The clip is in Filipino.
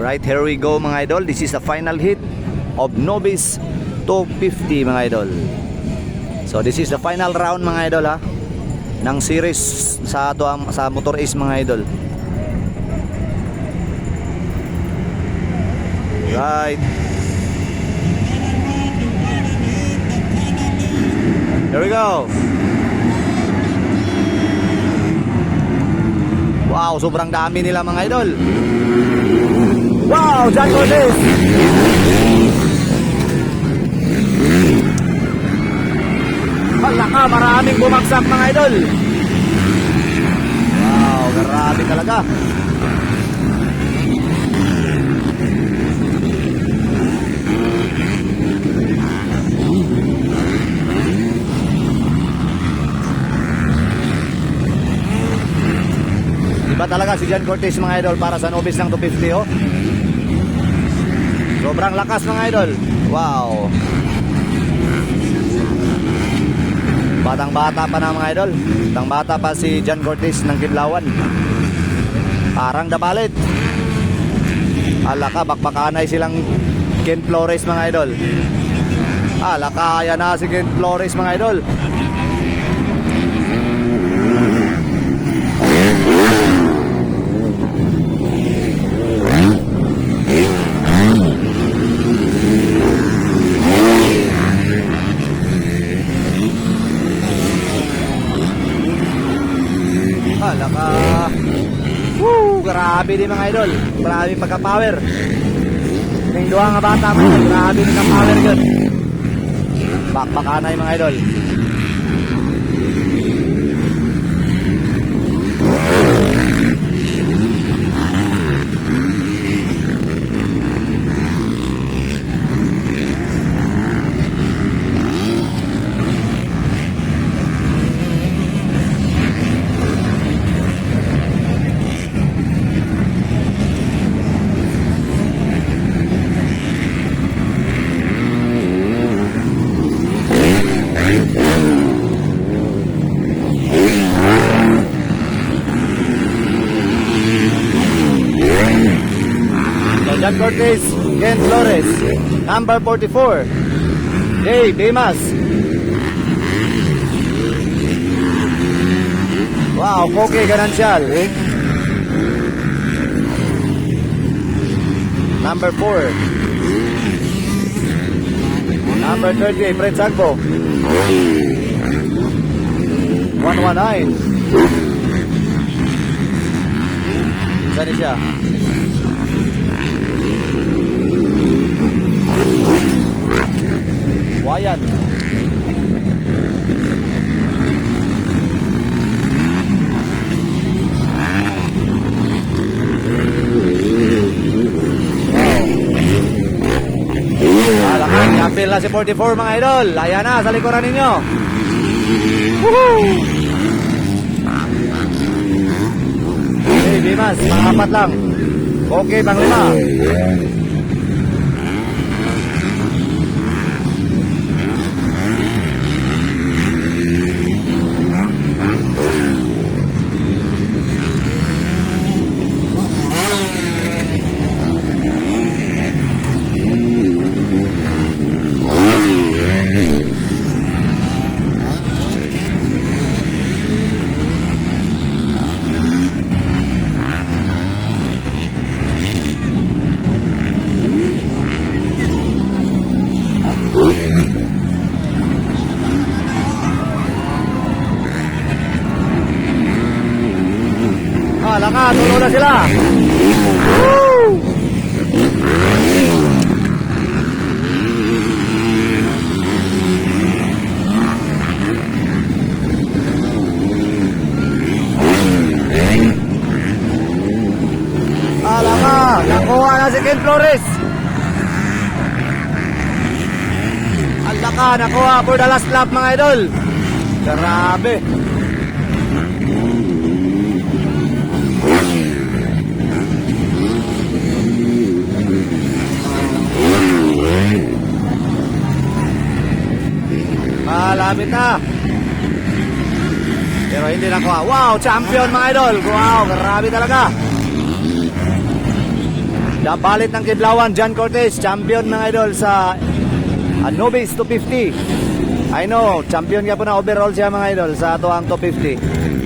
Right, here we go mga idol. This is the final hit of Novice 250 mga idol. So this is the final round mga idol ha ng series sa to sa Motor Ace mga idol. Right. Here we go. Wow, sobrang dami nila mga idol. Wow, John Cortez. Hala ka, maraming bumagsak mga idol. Wow, grabe talaga. Iba talaga si John Cortez mga idol para sa novice ng 250 oh. Sobrang lakas mga idol. Wow. Batang bata pa na mga idol. Batang bata pa si John Cortez ng Kidlawan. Parang dabalit. Ala ka, bakbakanay silang Ken Flores mga idol. Ala ka, ayan na si Ken Flores mga idol. Hala ka. Woo! Grabe din mga idol. Grabe pagka-power. Yung duha nga bata idol. Grabe din ang power yun. Bakbakanay mga idol. John Cortez, Ken Flores, number 44. Jay Bemas. Wow, Koke Ganancial. Number 4. Number 30, Fred Sagbo. 119. Saan siya? Kapil na si 44 mga idol. Ayan na, sa likuran ninyo. Woohoo! Okay, Dimas, mga apat lang. Okay, pang lima. Ah, lakas, tulo na sila. Woo! Ala ka, nakuha na si Ken Flores. Ala ka, nakuha for the last lap mga idol. Grabe. Malapit na. Pero hindi nakuha. Wow, champion mga idol. Wow, grabe talaga. Dabalit ng Kidlawan, John Cortez, champion mga idol sa Novice 250. I know, champion ka po na overall siya mga idol sa ato ang 250.